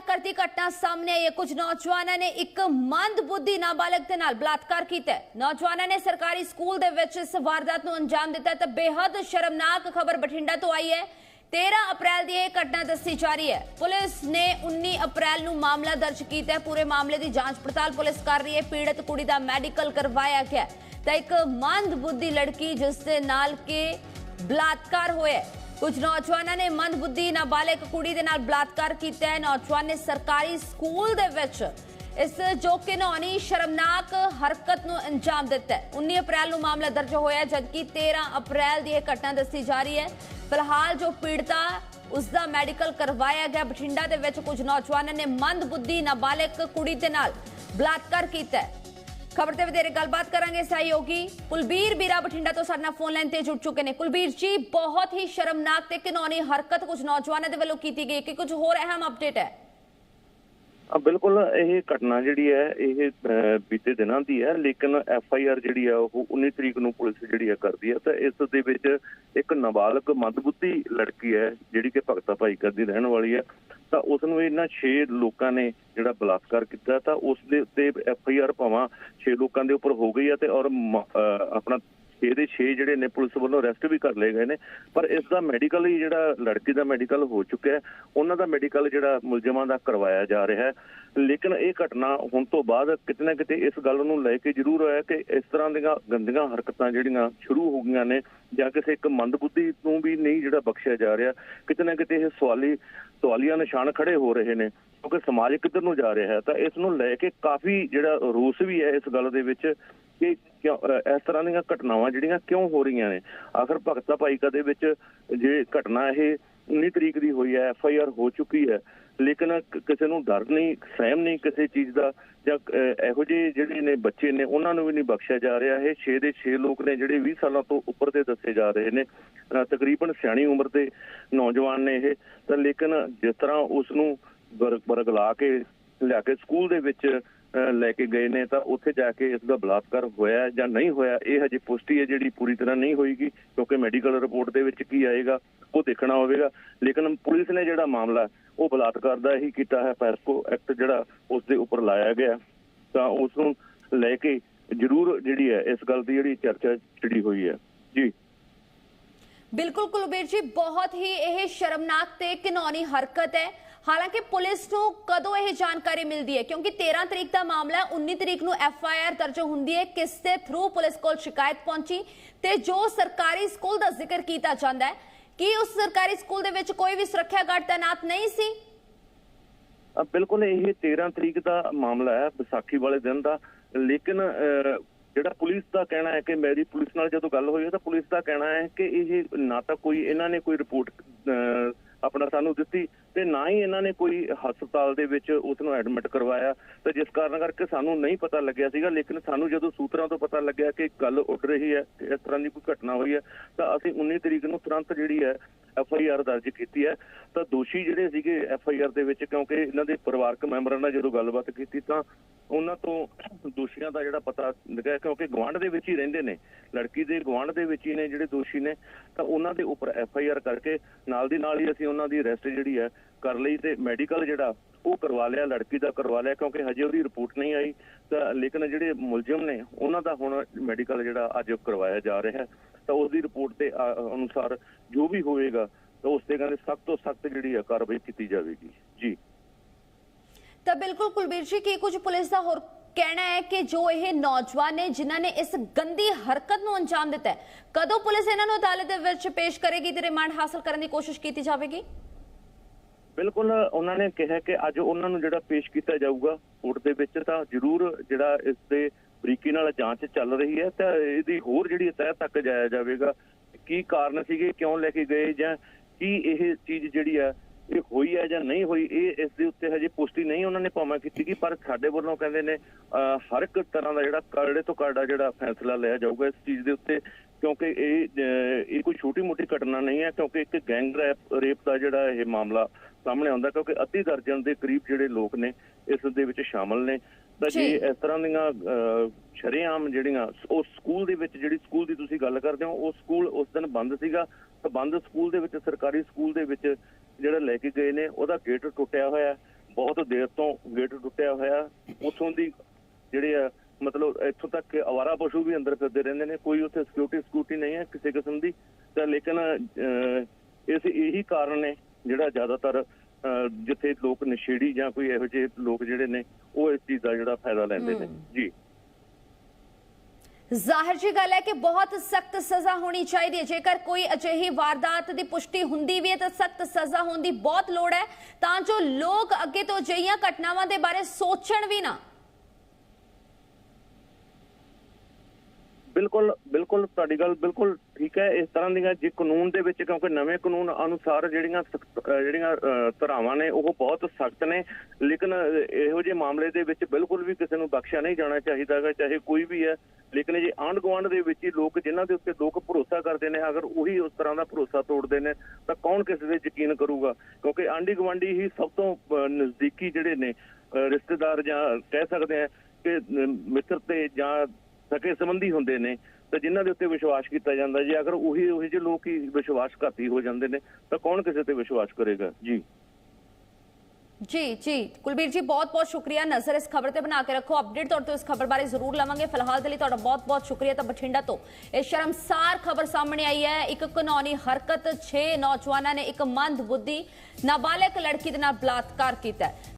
ਕਰਦੀ ਘਟਨਾ ਸਾਹਮਣੇ ਆਈ ਹੈ। ਕੁਝ ਨੌਜਵਾਨਾਂ ਨੇ ਇੱਕ ਮੰਦਬੁੱਧੀ ਨਾਬਾਲਗ ਦੇ ਨਾਲ ਬਲਾਤਕਾਰ ਕੀਤਾ ਨੌਜਵਾਨਾਂ ਨੇ ਸਰਕਾਰੀ ਸਕੂਲ ਦੇ ਵਿੱਚ ਇਸ ਵਾਰਦਾਤ ਨੂੰ ਅੰਜਾਮ ਦਿੱਤਾ ਤਾਂ ਬੇहद ਸ਼ਰਮਨਾਕ ਖਬਰ ਬਠਿੰਡਾ ਤੋਂ ਆਈ ਹੈ। 13 ਅਪ੍ਰੈਲ ਦੀ ਇਹ ਘਟਨਾ ਦੱਸੀ ਜਾ ਰਹੀ ਹੈ। ਪੁਲਿਸ ਨੇ 19 ਅਪ੍ਰੈਲ ਨੂੰ ਮਾਮਲਾ ਦਰਜ ਕੀਤਾ ਹੈ। ਪੂਰੇ ਮਾਮਲੇ ਦੀ ਜਾਂਚ ਪੜਤਾਲ ਪੁਲਿਸ ਕਰ ਰਹੀ ਹੈ। ਪੀੜਤ ਕੁੜੀ ਦਾ ਮੈਡੀਕਲ ਕਰਵਾਇਆ ਗਿਆ ਤਾਂ ਇੱਕ ਮੰਦਬੁੱਧੀ ਲੜਕੀ ਜਿਸ ਦੇ ਨਾਲ ਕਿ ਬਲਾਤਕਾਰ ਹੋਇਆ ਹੈ। ਕੁਝ ਨੌਜਵਾਨਾਂ ਨੇ ਮੰਦਬੁੱਧੀ ਨਾਬਾਲਗ ਕੁੜੀ ਦੇ ਨਾਲ ਬਲਾਤਕਾਰ ਕੀਤਾ ਹੈ। ਨੌਜਵਾਨ ਨੇ ਸਰਕਾਰੀ ਸਕੂਲ ਦੇ ਵਿੱਚ ਇਸ ਜੋ ਕਿ ਨੌਨੀ ਸ਼ਰਮਨਾਕ ਹਰਕਤ ਨੂੰ ਅੰਜਾਮ ਦਿੱਤਾ ਹੈ। 19 ਅਪ੍ਰੈਲ ਨੂੰ ਮਾਮਲਾ ਦਰਜ ਹੋਇਆ ਜਦਕਿ 13 ਅਪ੍ਰੈਲ ਦੀ ਇਹ ਘਟਨਾ ਦੱਸੀ ਜਾ ਰਹੀ ਹੈ। ਫਿਲਹਾਲ ਜੋ ਪੀੜਤਾ, ਉਸ ਦਾ ਮੈਡੀਕਲ ਕਰਵਾਇਆ ਗਿਆ। ਬਠਿੰਡਾ ਦੇ ਵਿੱਚ ਕੁਝ ਨੌਜਵਾਨਾਂ ਨੇ ਮੰਦਬੁੱਧੀ ਨਾਬਾਲਗ ਕੁੜੀ ਦੇ ਨਾਲ ਬਲਾਤਕਾਰ ਕੀਤਾ ਹੈ। ਖਬਰ ਤੇ ਵਧੇਰੇ ਗੱਲਬਾਤ ਕਰਾਂਗੇ ਸਹਿਯੋਗੀ ਕੁਲਬੀਰ ਬੀਰਾ ਬਠਿੰਡਾ ਤੋਂ ਸਾਡੇ ਨਾਲ ਫੋਨ ਲਾਈਨ ਤੇ ਜੁੜ ਚੁੱਕੇ ਨੇ। ਕੁਲਬੀਰ ਜੀ, ਬਹੁਤ ਹੀ ਸ਼ਰਮਨਾਕ ਤੇ ਘਿਨੌਣੀ ਹਰਕਤ ਕੁਝ ਨੌਜਵਾਨਾਂ ਦੇ ਵੱਲੋਂ ਕੀਤੀ ਗਈ ਕਿ ਕੁਝ ਹੋਰ ਅਹਿਮ ਅਪਡੇਟ ਹੈ? ਬਿਲਕੁਲ ਇਹ ਘਟਨਾ ਜਿਹੜੀ ਹੈ, ਇਹ ਬੀਤੇ ਦਿਨਾਂ ਦੀ ਹੈ, ਲੇਕਿਨ ਐਫ ਆਈ ਆਰ ਜਿਹੜੀ ਹੈ ਉਹ 19 ਤਰੀਕ ਨੂੰ ਪੁਲਿਸ ਜਿਹੜੀ ਹੈ ਕਰਦੀ ਹੈ, ਤਾਂ ਇਸ ਦੇ ਵਿੱਚ ਇੱਕ ਨਾਬਾਲਗ ਮੰਦਬੁੱਧੀ ਲੜਕੀ ਹੈ, ਜਿਹੜੀ ਕਿ ਭਗਤਾ ਭਾਈ ਕਰਦੀ ਰਹਿਣ ਵਾਲੀ ਹੈ। ਤਾਂ ਉਸ ਨੂੰ ਇਹਨਾਂ 6 ਲੋਕਾਂ ਨੇ ਜਿਹੜਾ ਬਲਾਤਕਾਰ ਕੀਤਾ ਤਾਂ ਉਸ ਦੇ ਉੱਤੇ ਐਫ ਆਈ ਆਰ ਭਾਵਾਂ 6 ਲੋਕਾਂ ਦੇ ਉੱਪਰ ਹੋ ਗਈ ਹੈ ਤੇ ਔਰ ਅਹ, ਆਪਣਾ 6 ਦੇ 6 ਜਿਹੜੇ ਨੇ ਪੁਲਿਸ ਵੱਲੋਂ ਅਰੈਸਟ ਵੀ ਕਰ ਲਏ ਗਏ ਨੇ, ਪਰ ਇਸ ਦਾ ਮੈਡੀਕਲ ਹੀ ਜਿਹੜਾ ਲੜਕੀ ਦਾ ਮੈਡੀਕਲ ਹੋ ਚੁੱਕਿਆ ਹੈ, ਉਹਨਾਂ ਦਾ ਮੈਡੀਕਲ ਜਿਹੜਾ ਮੁਲਜ਼ਮਾਂ ਦਾ ਕਰਵਾਇਆ ਜਾ ਰਿਹਾ ਹੈ। ਲੇਕਿਨ ਇਹ ਘਟਨਾ ਹੁਣ ਤੋਂ ਬਾਅਦ ਕਿਤੇ ਨਾ ਕਿਤੇ ਇਸ ਗੱਲ ਨੂੰ ਲੈ ਕੇ ਜ਼ਰੂਰ ਹੋਇਆ ਕਿ ਇਸ ਤਰ੍ਹਾਂ ਦੀਆਂ ਗੰਦੀਆਂ ਹਰਕਤਾਂ ਜਿਹੜੀਆਂ ਸ਼ੁਰੂ ਹੋ ਗਈਆਂ ਨੇ, ਜਾਂ ਕਿਸੇ ਇੱਕ ਮੰਦਬੁੱਧੀ ਨੂੰ ਵੀ ਨਹੀਂ ਜਿਹੜਾ ਬਖਸ਼ਿਆ ਜਾ ਰਿਹਾ, ਕਿਤੇ ਨਾ ਕਿਤੇ ਇਹ ਸਵਾਲੀ ਸਵਾਲੀਆਂ ਨਿਸ਼ਾਨ ਖੜੇ ਹੋ ਰਹੇ ਨੇ। ਕਿਉਂਕਿ ਸਮਾਜ ਕਿੱਧਰ ਨੂੰ ਜਾ ਰਿਹਾ ਹੈ, ਤਾਂ ਇਸ ਨੂੰ ਲੈ ਕੇ ਕਾਫੀ ਜਿਹੜਾ ਰੋਸ ਵੀ ਹੈ ਇਸ ਗੱਲ ਦੇ ਵਿੱਚ ਕਿ ਇਸ ਤਰ੍ਹਾਂ ਦੀਆਂ ਘਟਨਾਵਾਂ ਜਿਹੜੀਆਂ ਕਿਉਂ ਹੋ ਰਹੀਆਂ ਨੇ। ਆਖਰ ਭਗਤਾ ਭਾਈਕਾ ਦੇ ਵਿੱਚ ਜੇ ਘਟਨਾ ਇਹ 19 ਤਰੀਕ ਦੀ ਹੋਈ ਹੈ, ਐਫ ਆਈ ਆਰ ਹੋ ਚੁੱਕੀ ਹੈ, ਲੇਕਿਨ ਕਿਸੇ ਨੂੰ ਡਰ ਨਹੀਂ, ਸਹਿਮ ਨਹੀਂ ਕਿਸੇ ਚੀਜ਼ ਦਾ ਜਾਂ ਇਹੋ ਜਿਹੇ ਜਿਹੜੇ ਨੇ ਬੱਚੇ ਨੇ, ਉਹਨਾਂ ਨੂੰ ਵੀ ਨਹੀਂ ਬਖਸ਼ਿਆ ਜਾ ਰਿਹਾ। ਇਹ 6 ਦੇ 6 ਲੋਕ ਨੇ ਜਿਹੜੇ 20 ਸਾਲਾਂ ਤੋਂ ਉੱਪਰ ਦੇ ਦੱਸੇ ਜਾ ਰਹੇ ਨੇ। ਤਕਰੀਬਨ ਸਿਆਣੀ ਉਮਰ ਦੇ ਨੌਜਵਾਨ ਨੇ ਇਹ। ਤਾਂ ਲੇਕਿਨ ਜਿਸ ਤਰ੍ਹਾਂ ਉਸ ਨੂੰ ਵਰਗ ਵਰਗਲਾ ਕੇ ਲਿਆ ਕੇ ਸਕੂਲ ਦੇ ਵਿੱਚ ਲੈ ਕੇ ਗਏ ਨੇ, ਤਾਂ ਉੱਥੇ ਜਾ ਕੇ ਇਸ ਦਾ ਬਲਾਤਕਾਰ ਹੋਇਆ ਜਾਂ ਨਹੀਂ ਹੋਇਆ, ਇਹ ਹਜੇ ਪੁਸ਼ਟੀ ਹੈ ਜਿਹੜੀ ਪੂਰੀ ਤਰ੍ਹਾਂ ਨਹੀਂ ਹੋਏਗੀ, ਕਿਉਂਕਿ ਮੈਡੀਕਲ ਰਿਪੋਰਟ ਦੇ ਵਿੱਚ ਕੀ ਆਏਗਾ, ਉਹ ਦੇਖਣਾ ਹੋਵੇਗਾ। ਲੇਕਿਨ ਪੁਲਿਸ ਨੇ ਜਿਹੜਾ ਮਾਮਲਾ, ਉਹ ਬਲਾਤਕਾਰ ਦਾ ਹੀ ਕੀਤਾ ਹੈ ਪੈਸਕੋ ਐਕਟ ਜਿਹੜਾ ਉਸ ਦੇ ਉੱਪਰ ਲਾਇਆ ਗਿਆ। ਤਾਂ ਉਸ ਨੂੰ ਲੈ ਕੇ ਜ਼ਰੂਰ ਜਿਹੜੀ ਹੈ, ਇਸ ਗੱਲ ਦੀ ਜਿਹੜੀ ਚਰਚਾ ਛਿੜੀ ਹੋਈ ਹੈ। ਜੀ। ਬਿਲਕੁਲ ਕੁਲਬੀਰ ਜੀ, ਬਹੁਤ ਹੀ ਇਹ ਸ਼ਰਮਨਾਕ ਤੇ ਘਿਨੌਣੀ ਹਰਕਤ ਹੈ। ਹਾਲਾਂਕਿ ਪੁਲਿਸ ਨੂੰ ਕਦੋਂ ਇਹ ਜਾਣਕਾਰੀ ਮਿਲਦੀ ਹੈ? ਕਿਉਂਕਿ 13 ਤਰੀਕ ਦਾ ਮਾਮਲਾ 19 ਤਰੀਕ ਨੂੰ ਐਫ ਆਈ ਆਰ ਦਰਜ ਹੁੰਦੀ ਹੈ, ਕਿਸ ਦੇ ਥਰੂ ਪੁਲਿਸ ਕੋਲ ਸ਼ਿਕਾਇਤ ਪਹੁੰਚੀ ਤੇ ਜੋ ਸਰਕਾਰੀ ਸਕੂਲ ਦਾ ਜ਼ਿਕਰ ਕੀਤਾ ਜਾਂਦਾ ਹੈ, ਕਿ ਉਸ ਸਰਕਾਰੀ ਸਕੂਲ ਦੇ ਵਿੱਚ ਕੋਈ ਵੀ ਸੁਰੱਖਿਆ ਗਾਰਡ ਤਾਇਨਾਤ ਨਹੀਂ ਸੀ? ਬਿਲਕੁਲ ਇਹ 13 ਤਰੀਕ ਦਾ ਮਾਮਲਾ ਹੈ, ਵਿਸਾਖੀ ਵਾਲੇ ਦਿਨ ਦਾ। ਲੇਕਿਨ ਜਿਹੜਾ ਪੁਲਿਸ ਦਾ ਕਹਿਣਾ ਹੈ ਕਿ ਮੇਰੀ ਪੁਲਿਸ ਨਾਲ ਜਦੋਂ ਗੱਲ ਹੋਈ ਤਾਂ ਪੁਲਿਸ ਦਾ ਕਹਿਣਾ ਹੈ ਕਿ ਇਹ ਨਾ ਤਾਂ ਕੋਈ, ਇਹਨਾਂ ਨੇ ਕੋਈ ਰਿਪੋਰਟ ਆਪਣਾ ਸਾਨੂੰ ਦਿੱਤੀ ਤੇ ਨਾ ਹੀ ਇਹਨਾਂ ਨੇ ਕੋਈ ਹਸਪਤਾਲ ਦੇ ਵਿੱਚ ਉਸ ਨੂੰ ਐਡਮਿਟ ਕਰਵਾਇਆ। ਤੇ ਜਿਸ ਕਾਰਨ ਕਰਕੇ ਸਾਨੂੰ ਨਹੀਂ ਪਤਾ ਲੱਗਿਆ ਸੀਗਾ, ਲੇਕਿਨ ਸਾਨੂੰ ਜਦੋਂ ਸੂਤਰਾਂ ਤੋਂ ਪਤਾ ਲੱਗਿਆ ਕਿ ਗੱਲ ਉੱਡ ਰਹੀ ਹੈ ਇਸ ਤਰ੍ਹਾਂ ਦੀ ਕੋਈ ਘਟਨਾ ਹੋਈ ਹੈ, ਤਾਂ ਅਸੀਂ 19 ਤਰੀਕ ਨੂੰ ਤੁਰੰਤ ਜਿਹੜੀ ਹੈ ਐਫ ਆਈ ਆਰ ਦਰਜ ਕੀਤੀ ਹੈ, ਤਾਂ ਦੋਸ਼ੀ ਜਿਹੜੇ ਸੀਗੇ ਐਫ ਆਈ ਆਰ ਦੇ ਵਿੱਚ, ਕਿਉਂਕਿ ਇਹਨਾਂ ਦੇ ਪਰਿਵਾਰਕ ਮੈਂਬਰਾਂ ਨਾਲ ਜਦੋਂ ਗੱਲਬਾਤ ਕੀਤੀ, ਤਾਂ ਉਹਨਾਂ ਤੋਂ ਦੋਸ਼ੀਆਂ ਦਾ ਜਿਹੜਾ ਪਤਾ ਲੱਗਾ ਕਿਉਂਕਿ ਗਵਾਂਢ ਦੇ ਵਿੱਚ ਹੀ ਰਹਿੰਦੇ ਨੇ, ਲੜਕੀ ਦੇ ਗਵਾਂਢ ਦੇ ਵਿੱਚ ਹੀ ਨੇ ਜਿਹੜੇ ਦੋਸ਼ੀ ਨੇ, ਤਾਂ ਉਹਨਾਂ ਦੇ ਉੱਪਰ ਐਫ ਆਈ ਆਰ ਕਰਕੇ ਨਾਲ ਦੀ ਨਾਲ ਹੀ ਅਸੀਂ ਉਹਨਾਂ ਦੀ ਅਰੈਸਟ ਜਿਹੜੀ ਹੈ, ਕਰ ਲਈ ਤੇ ਮੈਡੀਕਲ ਜਿਹੜਾ ਉਹ ਕਰਵਾ ਲਿਆ, ਲੜਕੀ ਦਾ ਕਰਵਾ ਲਿਆ, ਕਿਉਂਕਿ ਹਜੇ ਉਹਦੀ ਰਿਪੋਰਟ ਨਹੀਂ ਆਈ। ਤਾਂ ਲੇਕਿਨ ਜਿਹੜੇ ਮੁਲਜ਼ਮ ਨੇ, ਉਹਨਾਂ ਦਾ ਹੁਣ ਮੈਡੀਕਲ ਜਿਹੜਾ ਅੱਜ ਕਰਵਾਇਆ ਜਾ ਰਿਹਾ ਤਾਂ ਉਸ ਦੀ ਰਿਪੋਰਟ ਦੇ ਅਨੁਸਾਰ ਜੋ ਵੀ ਹੋਵੇਗਾ ਤਾਂ ਉਸ ਤੇ ਕਹਿੰਦੇ ਸਖਤ ਤੋਂ ਸਖਤ ਜਿਹੜੀ ਹੈ ਕਾਰਵਾਈ ਕੀਤੀ ਜਾਵੇਗੀ। ਜੀ। ਤਾਂ ਬਿਲਕੁਲ ਕੁਲਬੀਰ ਜੀ, ਕੀ ਕੁਝ ਪੁਲਿਸ ਦਾ ਹੋਰ ਕਹਿਣਾ ਹੈ ਕਿ ਜੋ ਇਹ ਨੌਜਵਾਨ ਨੇ, ਜਿਨ੍ਹਾਂ ਨੇ ਇਸ ਗੰਦੀ ਹਰਕਤ ਨੂੰ ਅੰਜਾਮ ਦਿੱਤਾ ਕਦੋਂ ਪੁਲਿਸ ਇਹਨਾਂ ਨੂੰ ਅਦਾਲਤ ਦੇ ਵਿੱਚ ਪੇਸ਼ ਕਰੇਗੀ ਤੇ ਰਿਮਾਂਡ ਹਾਸਲ ਕਰਨ ਦੀ ਕੋਸ਼ਿਸ਼ ਕੀਤੀ ਜਾਵੇਗੀ? ਬਿਲਕੁਲ ਉਹਨਾਂ ਨੇ ਕਿਹਾ ਕਿ ਅੱਜ ਉਹਨਾਂ ਨੂੰ ਜਿਹੜਾ ਪੇਸ਼ ਕੀਤਾ ਜਾਊਗਾ ਕੋਰਟ ਦੇ ਵਿੱਚ ਤਾਂ ਜ਼ਰੂਰ ਜਿਹੜਾ ਇਸ ਦੇ ਬਰੀਕੀ ਨਾਲ ਜਾਂਚ ਚੱਲ ਰਹੀ ਹੈ ਤਾਂ ਇਹਦੀ ਹੋਰ ਜਿਹੜੀ ਤਹਿ ਤੱਕ ਜਾਇਆ ਜਾਵੇਗਾ, ਕੀ ਕਾਰਨ ਸੀਗੇ, ਕਿਉਂ ਲੈ ਕੇ ਗਏ ਜਾਂ ਕੀ ਇਹ ਚੀਜ਼ ਜਿਹੜੀ ਆ ਇਹ ਹੋਈ ਹੈ ਜਾਂ ਨਹੀਂ ਹੋਈ ਇਹ ਇਸ ਦੇ ਉੱਤੇ ਹਜੇ ਪੁਸ਼ਟੀ ਨਹੀਂ ਉਹਨਾਂ ਨੇ ਭਾਵੇਂ ਕੀਤੀ ਕਿ ਪਰ ਸਾਡੇ ਵੱਲੋਂ ਕਹਿੰਦੇ ਨੇ ਹਰ ਇੱਕ ਤਰ੍ਹਾਂ ਦਾ ਜਿਹੜਾ ਕਰੜੇ ਤੋਂ ਕਰੜਾ ਜਿਹੜਾ ਫੈਸਲਾ ਲਿਆ ਜਾਊਗਾ ਇਸ ਚੀਜ਼ ਦੇ ਉੱਤੇ ਕਿਉਂਕਿ ਇਹ ਇਹ ਕੋਈ ਛੋਟੀ ਮੋਟੀ ਘਟਨਾ ਨਹੀਂ ਹੈ ਕਿਉਂਕਿ ਇੱਕ ਗੈਂਗ ਰੈਪ ਰੇਪ ਦਾ ਜਿਹੜਾ ਇਹ ਮਾਮਲਾ ਸਾਹਮਣੇ ਆਉਂਦਾ ਕਿਉਂਕਿ ਅੱਧੀ ਦਰਜਨ ਦੇ ਕਰੀਬ ਜਿਹੜੇ ਲੋਕ ਨੇ ਇਸ ਦੇ ਵਿੱਚ ਸ਼ਾਮਲ ਨੇ ਤਾਂ ਜੇ। ਇਸ ਤਰ੍ਹਾਂ ਦੀਆਂ ਸ਼ਰੇਆਮ ਜਿਹੜੀਆਂ ਉਹ ਸਕੂਲ ਦੇ ਵਿੱਚ ਜਿਹੜੀ ਸਕੂਲ ਦੀ ਤੁਸੀਂ ਗੱਲ ਕਰਦੇ ਹੋ ਉਹ ਸਕੂਲ ਉਸ ਦਿਨ ਬੰਦ ਸੀਗਾ ਤਾਂ ਬੰਦ ਸਕੂਲ ਦੇ ਵਿੱਚ ਸਰਕਾਰੀ ਸਕੂਲ ਦੇ ਵਿੱਚ ਜਿਹੜਾ ਲੈ ਕੇ ਗਏ ਨੇ ਉਹਦਾ ਗੇਟ ਟੁੱਟਿਆ ਹੋਇਆ। ਬਹੁਤ ਦੇਰ ਤੋਂ ਗੇਟ ਟੁੱਟਿਆ ਹੋਇਆ ਉਥੋਂ ਦੀ ਜਿਹੜੇ ਆ ਮਤਲਬ ਇੱਥੋਂ ਤੱਕ ਕਿ ਅਵਾਰਾ ਪਸ਼ੂ ਵੀ ਅੰਦਰ ਫਿਰਦੇ ਰਹਿੰਦੇ ਨੇ। ਕੋਈ ਉੱਥੇ ਸਿਕਿਉਰਿਟੀ ਸਕੂਟੀ ਨਹੀਂ ਹੈ ਕਿਸੇ ਕਿਸਮ ਦੀ। ਤਾਂ ਲੇਕਿਨ ਇਸ ਇਹੀ ਕਾਰਨ ਨੇ ਜਿਹੜਾ ਜ਼ਿਆਦਾਤਰ ਜਿੱਥੇ ਲੋਕ ਨਸ਼ੇੜੀ ਜਾਂ ਕੋਈ ਇਹੋ ਜਿਹੇ ਲੋਕ ਜਿਹੜੇ ਨੇ ਉਹ ਇਸ ਚੀਜ਼ ਦਾ ਜਿਹੜਾ ਫਾਇਦਾ ਲੈਂਦੇ ਨੇ। ਜੀ। ਜ਼ਾਹਿਰ ਜੀ ਗੱਲ ਹੈ ਕਿ ਬਹੁਤ ਸਖਤ ਸਜ਼ਾ ਹੋਣੀ ਚਾਹੀਦੀ ਹੈ। ਜੇਕਰ ਕੋਈ ਅਜਿਹੀ ਵਾਰਦਾਤ ਦੀ ਪੁਸ਼ਟੀ ਹੁੰਦੀ ਵੀ ਹੈ ਤਾਂ ਸਖਤ ਸਜ਼ਾ ਹੋਣ ਦੀ ਬਹੁਤ ਲੋੜ ਹੈ। ਤਾਂ ਜੋ ਲੋਕ ਅੱਗੇ ਤੋਂ ਅਜਿਹੀਆਂ ਘਟਨਾਵਾਂ ਦੇ ਬਾਰੇ ਸੋਚਣ ਵੀ ਨਾ। ਬਿਲਕੁਲ ਬਿਲਕੁਲ ਤੁਹਾਡੀ ਗੱਲ ਬਿਲਕੁਲ ਠੀਕ ਹੈ। ਇਸ ਤਰ੍ਹਾਂ ਦੀਆਂ ਜੇ ਕਾਨੂੰਨ ਦੇ ਵਿੱਚ ਕਿਉਂਕਿ ਨਵੇਂ ਕਾਨੂੰਨ ਅਨੁਸਾਰ ਜਿਹੜੀਆਂ ਜਿਹੜੀਆਂ ਅਹ, ਧਾਰਾਵਾਂ ਨੇ ਉਹ ਬਹੁਤ ਸਖਤ ਨੇ। ਲੇਕਿਨ ਇਹੋ ਜਿਹੇ ਮਾਮਲੇ ਦੇ ਵਿੱਚ ਬਿਲਕੁਲ ਵੀ ਕਿਸੇ ਨੂੰ ਬਖਸ਼ਿਆ ਨਹੀਂ ਜਾਣਾ ਚਾਹੀਦਾ ਹੈਗਾ ਚਾਹੇ ਕੋਈ ਵੀ ਹੈ। ਲੇਕਿਨ ਜੇ ਆਂਢ ਗੁਆਂਢ ਦੇ ਵਿੱਚ ਹੀ ਲੋਕ ਜਿਨ੍ਹਾਂ ਦੇ ਉੱਤੇ ਲੋਕ ਭਰੋਸਾ ਕਰਦੇ ਨੇ ਅਗਰ ਉਹੀ ਉਸ ਤਰ੍ਹਾਂ ਦਾ ਭਰੋਸਾ ਤੋੜਦੇ ਨੇ ਤਾਂ ਕੌਣ ਕਿਸੇ ਦੇ ਯਕੀਨ ਕਰੂਗਾ? ਕਿਉਂਕਿ ਆਂਢੀ ਗੁਆਂਢੀ ਹੀ ਸਭ ਤੋਂ ਨਜ਼ਦੀਕੀ ਜਿਹੜੇ ਨੇ ਰਿਸ਼ਤੇਦਾਰ ਜਾਂ ਕਹਿ ਸਕਦੇ ਆ ਕਿ ਮਿੱਤਰ ਤੇ ਜਾਂ ਸਕੇ ਸੰਬੰਧੀ ਹੁੰਦੇ ਨੇ, ਤਾਂ ਜਿਨ੍ਹਾਂ ਦੇ ਉੱਤੇ ਵਿਸ਼ਵਾਸ ਕੀਤਾ ਜਾਂਦਾ ਜੇ, ਅਗਰ ਉਹੀ ਉਹੀ ਜਿਹੇ ਲੋਕ ਹੀ ਵਿਸ਼ਵਾਸਘਾਤੀ ਹੋ ਜਾਂਦੇ ਨੇ, ਤਾਂ ਕੌਣ ਕਿਸੇ ਤੇ ਵਿਸ਼ਵਾਸ ਕਰੇਗਾ? ਜੀ। ਜੀ ਜੀ। ਕੁਲਬੀਰ ਜੀ, ਬਹੁਤ ਬਹੁਤ ਸ਼ੁਕਰੀਆ। ਨਜ਼ਰ ਇਸ ਖਬਰ ਤੇ ਬਣਾ ਕੇ ਰੱਖੋ। ਅਪਡੇਟ ਤੌਰ ਤੇ ਇਸ ਖਬਰ ਬਾਰੇ ਜ਼ਰੂਰ ਲਵਾਂਗੇ। ਫਿਲਹਾਲ ਦੇ ਲਈ ਤੁਹਾਡਾ ਬਹੁਤ ਬਹੁਤ ਸ਼ੁਕਰੀਆ ਤਾਂ ਬਠਿੰਡਾ ਤੋਂ। ਇਹ ਸ਼ਰਮਸਾਰ ਖਬਰ ਸਾਹਮਣੇ ਆਈ ਹੈ। ਇੱਕ ਕਾਨੂੰਨੀ ਹਰਕਤ 6 ਨੌਜਵਾਨਾਂ ਨੇ ਇੱਕ ਮੰਦ ਬੁੱਧੀ ਨਾਬਾਲਗ ਲੜਕੀ ਦੇ ਨਾਲ ਬਲਾਤਕਾਰ ਕੀਤਾ